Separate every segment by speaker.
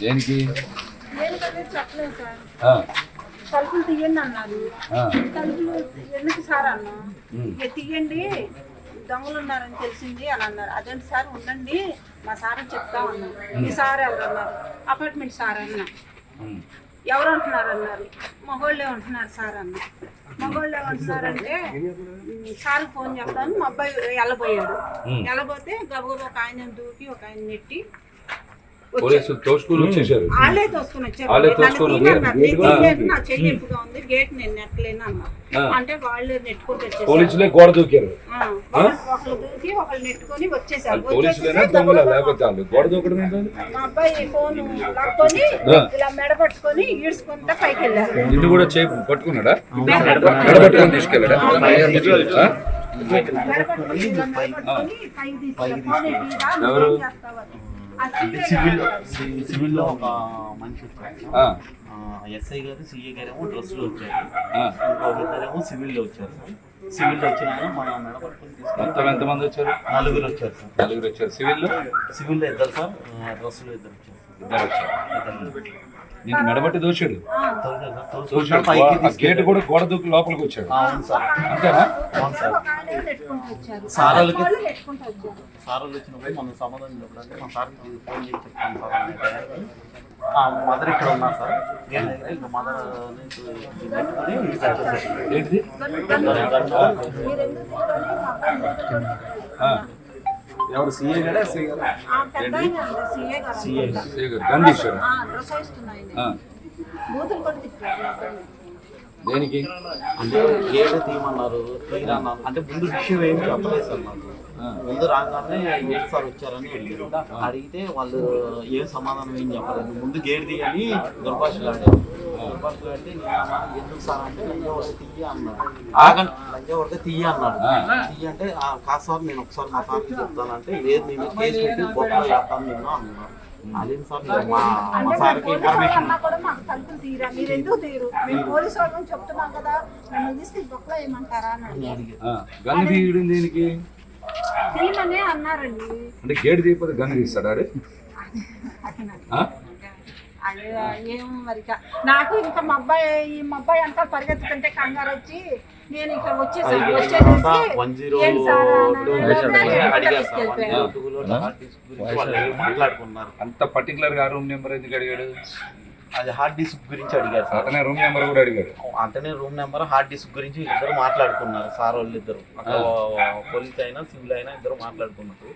Speaker 1: దేనికి?
Speaker 2: తలుపులు తీయండి అన్నారు. తలుపులు ఎందుకు సార్ అన్నా?
Speaker 1: ఉమ్.
Speaker 2: ఇక తీయండి దొంగలు ఉన్నారని తెలిసింది అని అన్నారు. అదేంటి సార్? ఉండండి మా సార్ చెప్తా మీ సార్ ఎవరు అన్నారు? అపార్ట్మెంట్ సార్ అన్నా. ఎవరు అంటున్నారు అన్నారు? మగోళ్ళే ఉంటున్నారు సార్ అన్న. మగోళ్ళే ఉంటున్నారంటే "ఉమ్, సార్ ఫోన్ చేస్తాను. మా అబ్బాయి వెళ్ళబోయాడు. వెళ్ళబోతే గబగబా ఒక ఆయన దూకి ఒక ఆయన నెట్టి
Speaker 1: పోలీసులు తోసుకుని వచ్చేసారు.
Speaker 2: వాళ్ళే తోసుకుని వచ్చారు. ఉంది. గేట్ నేను నెట్టలేను. అంటే వాళ్ళు నెట్టుకుంటూ
Speaker 1: పోలీసులే గోడ దూకారు.
Speaker 2: ఆ, ఒకళ్ళు- ఒకళ్ళు దూకి ఒకళ్ళు నెట్టుకొని వచ్చేసారు.
Speaker 1: వాళ్ళు పోలీసులేనా
Speaker 2: వచ్చేసి
Speaker 1: దొంగల
Speaker 2: గబగబా
Speaker 1: లేకపోతే వాళ్ళు గోడ దూకడం ఏంటండి
Speaker 2: మా అబ్బాయి ఫోన్ లాక్కొని
Speaker 1: ఆ.
Speaker 2: ఇలా మెడ పట్టుకొని ఈడ్చుకుంటా పైకి వెళ్ళారు.
Speaker 1: నిన్ను కూడా చేయి పట్టుకున్నాడా? తీసుకెళ్ళాడా?
Speaker 2: మెడ పట్టుకొని
Speaker 1: ఎవరు?
Speaker 3: సివిల్
Speaker 2: గారు
Speaker 3: సి- సివిల్లో ఒక మనిషి వచ్చారు. ఎస్ఐ గారు సిఏ గారు ఏమో డ్రెస్లో వచ్చారు.
Speaker 1: ఆ.
Speaker 3: ఇంకొక ఇద్దరేమో సివిల్లో వచ్చారు. సార్ సివిల్లో వచ్చినాక మన మెడ
Speaker 1: మొత్తం ఎంతమంది వచ్చారు?
Speaker 3: నలుగురు వచ్చారు సార్.
Speaker 1: నలుగురు వచ్చారు. సివిల్లో?
Speaker 3: సివిల్లో ఇద్దరు సార్ ఆ, డ్రెస్సులో ఇద్దరు వచ్చారు.
Speaker 1: ఇద్దరు వచ్చారు. నేను మెడబట్టి దోశాడు గేట్. కూడా గోడ దూకి లోపలికి వచ్చాడు
Speaker 3: ఆ, అవును సార్
Speaker 1: అంతేనా
Speaker 3: వచ్చినప్పుడు మనం సమాధానం చెప్పడానికి మా ఫోన్ చేసి చెప్తాను సార్ మదర్ ఇక్కడ ఉన్నారు సార్ మదర్
Speaker 1: ఏంటిది
Speaker 4: ఎవరు సీఏ గారు
Speaker 2: అండి, సీఏ గారు
Speaker 1: సే. దేనికి?
Speaker 3: అంటే గేట్ తీయమన్నారు తీరా అన్నారు అంటే ముందు విషయం ఏం చెప్పలేదు సార్ నాకు ముందు రాగానే ఏంటి సార్ వచ్చారని అడిగారు అడిగితే వాళ్ళు ఏం సమాధానం ఏం చెప్పలేదు. ముందు గేట్ తీయని దుర్భాషలు ఆడారు. దుర్భాషలు అంటే ఎందుకు సార్? అంటే లంజ వరకు తీయ అన్నాడు. ఆగండి లంజ వరకు తీయ అన్నాడు. తీయ అంటే "ఆ, కాదు సార్ నేను ఒకసారి మా సార్కి చెప్తానంటే లేదు నేను కేసు పెట్టి గొప్ప చేస్తాను నేను అన్నాడు. అదేం సార్ నేను మా మా
Speaker 2: అంటే మేము
Speaker 3: సార్కి
Speaker 2: పోలీసు
Speaker 3: ఇన్ఫర్మేషన్
Speaker 2: వాళ్ళన్నా కూడా మాకు తలుపులు తీరా? మీరు ఎందుకు తీరు? మేము పోలీసు వాళ్ళని చెప్తున్నాం కదా మిమ్మల్ని తీసుకెళ్ళి బొక్కలో వేయమంటారా అని అడిగారు.
Speaker 3: అడిగారు.
Speaker 1: ఆ, గన్ను తీయడం దేనికి?
Speaker 2: తీయమనే అన్నారండి
Speaker 1: అంటే గేట్ తీయకపోతే గన్ను తీస్తాడా ఆడు?
Speaker 2: నాకు ఏం మరి ఇక నాకు ఇంకా మా అబ్బాయి ఈ మా అబ్బాయి అంతా పరిగెత్తుతుంటే కంగారు వచ్చి నేను ఇక్కడ వచ్చేసాను వచ్చేసేసి
Speaker 1: అంత పర్టికులర్గా రూమ్ నెంబర్ ఎందుకు అడిగాడు?
Speaker 3: అది హార్డ్ డిస్క్ గురించి అడిగారు సార్.
Speaker 1: అతనే రూమ్ నెంబర్ కూడా అడిగాడు.
Speaker 3: అంటేనే రూమ్ నెంబర్ హార్డ్ డిస్క్ గురించి ఇద్దరు మాట్లాడుకున్నారు. సార్ వాళ్ళు ఇద్దరు పోలీస్ అయినా సివిల్ అయినా ఇద్దరు మాట్లాడుకున్నారు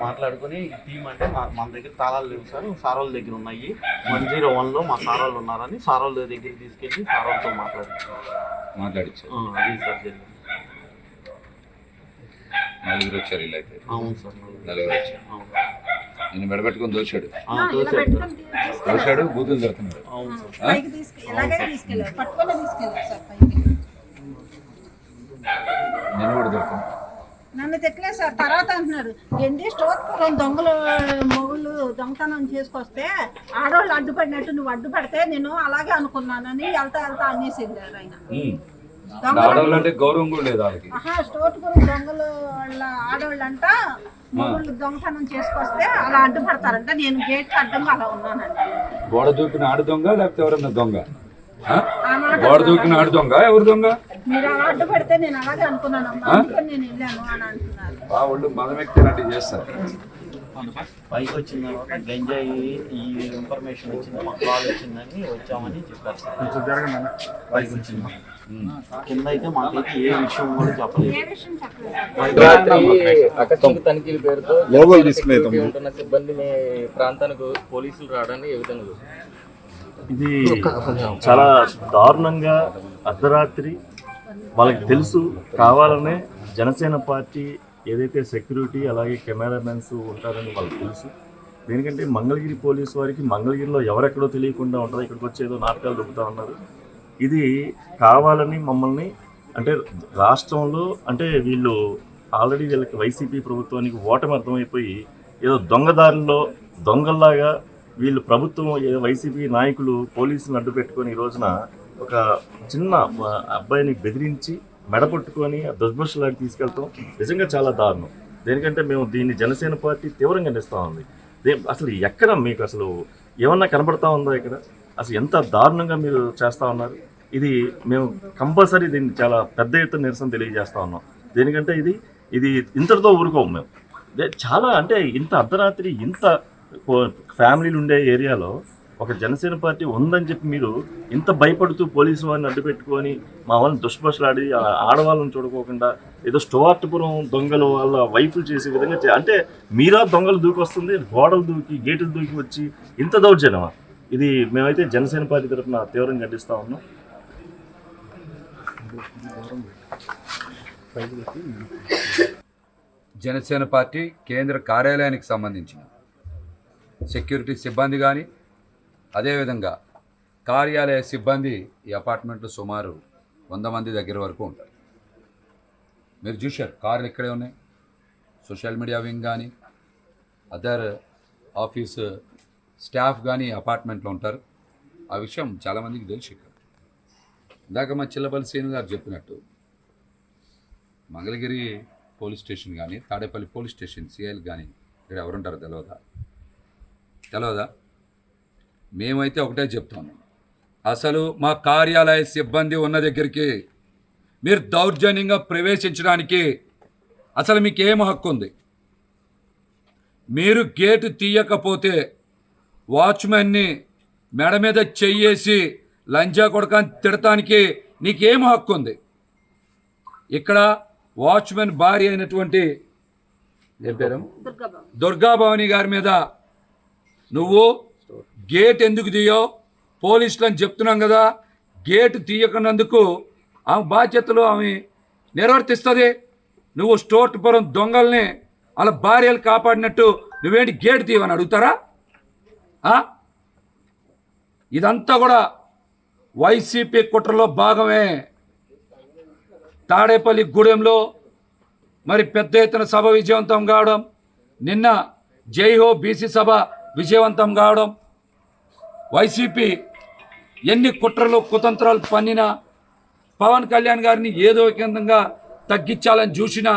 Speaker 3: మాట్లాడుకుని ఈ టీం అంటే మా- మన దగ్గర తాళాలు లేవు సార్ సార్ వాళ్ళ దగ్గర ఉన్నాయి. వన్ జీరో వన్లో మా సార్ వాళ్ళు ఉన్నారని సార్ వాళ్ళ దగ్గర తీసుకెళ్ళి సార్ వాళ్ళతో మాట్లాడుకున్నారు
Speaker 1: మాట్లాడిచ్చాడు
Speaker 3: ఆ, అది సార్ జరిగింది.
Speaker 1: నలుగురు వచ్చారు ఇలా అయితే
Speaker 3: అవును సార్
Speaker 1: నలుగురు. వచ్చారు. నేను మెడబెట్టుకొని దోశాడు. దోశాడు బూతులు
Speaker 2: పైకి
Speaker 1: నేను కూడా దొరుకుతాను
Speaker 2: నన్ను తిట్టలేదు సార్. తర్వాత అంటున్నారు ఏంటి స్టోర్ పురం దొంగలు మొగుళ్ళు దొంగతనం చేసుకొస్తే ఆడవాళ్ళు అడ్డుపడినట్టు నువ్వు అడ్డుపడితే నేను అలాగే అనుకున్నానని వెళ్తా వెళ్తా అనేసి వెళ్ళారు ఆయన.
Speaker 1: ఆడవాళ్ళు అంటే గౌరవం కూడా లేదు వాళ్ళకి.
Speaker 2: దొంగలు వాళ్ళ ఆడవాళ్ళంట మొగుళ్ళు దొంగతనం చేసుకొస్తే అలా అడ్డుపడతారంట. నేను గేట్ అడ్డంగా అలా ఉన్నానండి
Speaker 1: గోడ దూకిన ఆడు దొంగ లేకపోతే ఎవరన్నా దొంగ? గోడ దూకిన ఆడు దొంగ ఎవరు దొంగ?
Speaker 2: మీరు అలా అడ్డుపడితే నేను అలాగే అనుకున్నాను అందుకని నేను వెళ్ళాను అని అంటున్నారు.
Speaker 1: ఆ వాళ్ళు మదం ఎక్కినట్టు చేస్తారు.
Speaker 3: పైకి వచ్చిన తర్వాత గంజాయి ఈ ఇన్ఫర్మేషన్ వచ్చింది మాకు కాల్ వచ్చిందని వచ్చామని చెప్పారు పైకి వచ్చింది కింద అయితే మాకైతే ఏ విషయం కూడా చెప్పలేదు.
Speaker 5: తనిఖీల పేరుతో ఉంటున్న సిబ్బందిని ప్రాంతానికి పోలీసులు రావడాన్ని ఏ విధంగా?
Speaker 6: ఇది చాలా దారుణంగా అర్ధరాత్రి వాళ్ళకి తెలుసు కావాలనే జనసేన పార్టీ ఏదైతే సెక్యూరిటీ అలాగే కెమెరామెన్స్ ఉంటారని వాళ్ళకి తెలుసు. దేనికంటే మంగళగిరి పోలీసు వారికి మంగళగిరిలో ఎవరెక్కడో తెలియకుండా ఉంటుంది ఇక్కడికి వచ్చి ఏదో నాటకాలు దొబ్బుతా ఉన్నారు. ఇది కావాలని మమ్మల్ని అంటే రాష్ట్రంలో అంటే వీళ్ళు ఆల్రెడీ వీళ్ళకి వైసీపీ ప్రభుత్వానికి ఓటమి అర్థమైపోయి ఏదో దొంగదారుల్లో దొంగల్లాగా వీళ్ళు ప్రభుత్వం ఏదో వైసీపీ నాయకులు పోలీసులను అడ్డు పెట్టుకొని ఈ రోజున ఒక చిన్న అబ్బాయిని బెదిరించి మెడపట్టుకొని దుష్భర్షలాడి తీసుకెళ్తాం నిజంగా చాలా దారుణం. దేనికంటే మేము దీన్ని జనసేన పార్టీ తీవ్రంగా నిస్తా ఉంది దే- అసలు ఎక్కడ మీకు అసలు ఏమన్నా కనబడతా ఉందా ఇక్కడ? అసలు ఎంత దారుణంగా మీరు చేస్తా ఉన్నారు? ఇది మేము కంపల్సరీ దీన్ని చాలా పెద్ద ఎత్తున నిరసన తెలియజేస్తా ఉన్నాం. దేనికంటే ఇది ఇది ఇంతటితో ఊరుకోము మేము. చాలా అంటే ఇంత అర్ధరాత్రి ఇంత ఫ్యామిలీలు ఉండే ఏరియాలో ఒక జనసేన పార్టీ ఉందని చెప్పి మీరు ఇంత భయపడుతూ పోలీసు వారిని అడ్డు పెట్టుకొని మా వాళ్ళని దుష్పశలాడి ఆ ఆడవాళ్ళని చూడుకోకుండా ఏదో స్టోవార్ట్పురం దొంగలు వాళ్ళ వైఫ్లు చేసే విధంగా అంటే మీరా దొంగలు దూకి వస్తుంది గోడలు దూకి గేటులు దూకి వచ్చి ఇంత దౌర్జన్యమా? ఇది మేమైతే జనసేన పార్టీ తరఫున తీవ్రంగా ఖండిస్తూ ఉన్నాం.
Speaker 1: జనసేన పార్టీ కేంద్ర కార్యాలయానికి సంబంధించిన సెక్యూరిటీ సిబ్బంది కానీ అదేవిధంగా కార్యాలయ సిబ్బంది ఈ అపార్ట్మెంట్లో సుమారు వంద మంది దగ్గర వరకు ఉంటారు. మీరు చూశారు కార్లు ఇక్కడే ఉన్నాయి. సోషల్ మీడియా వింగ్ కానీ అదర్ ఆఫీస్ స్టాఫ్ కానీ అపార్ట్మెంట్లో ఉంటారు. ఆ విషయం చాలామందికి తెలుసు ఇక్కడ. ఇందాక మా చిల్లపల్లి శ్రీను గారు చెప్పినట్టు మంగళగిరి పోలీస్ స్టేషన్ కానీ తాడేపల్లి పోలీస్ స్టేషన్ సిఐలు కానీ ఇక్కడ ఎవరుంటారో తెలియదా తెలియదా మేమైతే ఒకటే చెప్తాము. అసలు మా కార్యాలయ సిబ్బంది ఉన్న దగ్గరికి మీరు దౌర్జన్యంగా ప్రవేశించడానికి అసలు మీకు ఏం హక్కు ఉంది మీరు గేటు తీయకపోతే వాచ్మెన్ని మెడ మీద చెయ్యేసి లంజా కొడకాన్ని తిడటానికి నీకేం హక్కు ఉంది ఇక్కడ వాచ్మెన్ భార్య అయినటువంటి ఏం దుర్గాభవాని గారి మీద నువ్వు గేట్ ఎందుకు తీయో అని చెప్తున్నాం కదా గేట్ తీయకున్నందుకు ఆమె బాధ్యతలు ఆమె నిర్వర్తిస్తుంది. నువ్వు స్టోర్పురం దొంగల్ని వాళ్ళ భార్యలు కాపాడినట్టు నువ్వేంటి గేట్ తీయమని అడుగుతారా? ఇదంతా కూడా వైసీపీ కుట్రలో భాగమే. తాడేపల్లి గూడెంలో మరి పెద్ద ఎత్తున సభ విజయవంతం కావడం నిన్న జైహో బీసీ సభ విజయవంతం కావడం వైసీపీ ఎన్ని కుట్రలు కుతంత్రాలు పన్నినా పవన్ కళ్యాణ్ గారిని ఏదో కేంద్రంగా తగ్గించాలని చూసినా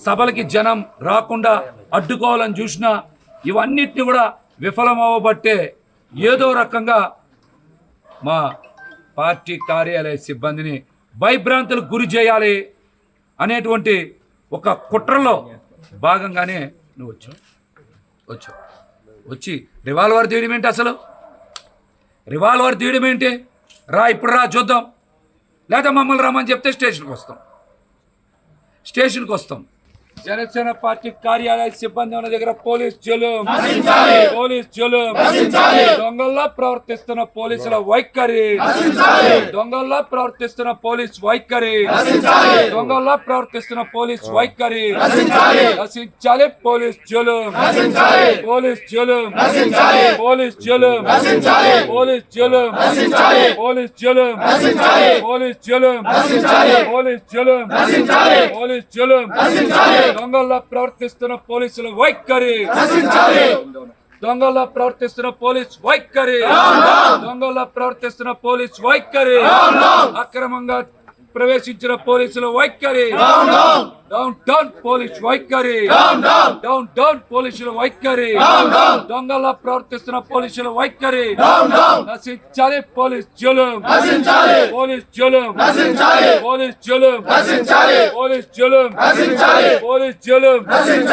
Speaker 1: సభలకి జనం రాకుండా అడ్డుకోవాలని చూసినా ఇవన్నిటిని కూడా విఫలమవ్వబట్టే ఏదో రకంగా మా పార్టీ కార్యాలయ సిబ్బందిని భయభ్రాంతులకు గురి చేయాలి అనేటువంటి ఒక కుట్రలో భాగంగానే నువ్వు వచ్చావు. వచ్చావు. వచ్చి రివాల్వర్ తీయడం ఏంటి అసలు? రివాల్వర్ తీయడం ఏంటి? రా ఇప్పుడు రా చూద్దాం. లేదా మమ్మల్ని రమ్మని చెప్తే స్టేషన్కి వస్తాం. స్టేషన్కి వస్తాం. జనసేన పార్టీ కార్యాలయ సిబ్బంది ఉన్న దగ్గర పోలీస్ జులుం పోలీస్ జులుం దొంగల్లా ప్రవర్తిస్తున్న పోలీసుల వైఖరి దొంగల్లా ప్రవర్తిస్తున్న పోలీస్ వైఖరి దొంగల్లా ప్రవర్తిస్తున్న పోలీస్ వైఖరి నశించాలి పోలీస్ జులుం పోలీస్ జులుం పోలీస్ జులుం పోలీస్ జులుం పోలీస్ జులుం పోలీస్ జులుం పోలీస్ జులుం పోలీస్ జులుం దొంగల్లా ప్రవర్తిస్తున్న పోలీసుల వైఖరి. దొంగల్లా ప్రవర్తిస్తున్న పోలీస్ వైఖరి. దొంగల్లా ప్రవర్తిస్తున్న పోలీస్ వైఖరి. అక్రమంగా ప్రవేశించిన పోలీసుల వైఖరి. డౌన్ డౌన్ పోలీస్ వైఖరి. డౌన్ డౌన్ పోలీసుల వైఖరి. దొంగల్లా ప్రవర్తిస్తున్న పోలీసుల వైఖరి. నశించాలి పోలీస్ జులుం. పోలీస్ జులుం. పోలీస్ జులుం. పోలీస్ జులుం. పోలీస్ జులుం.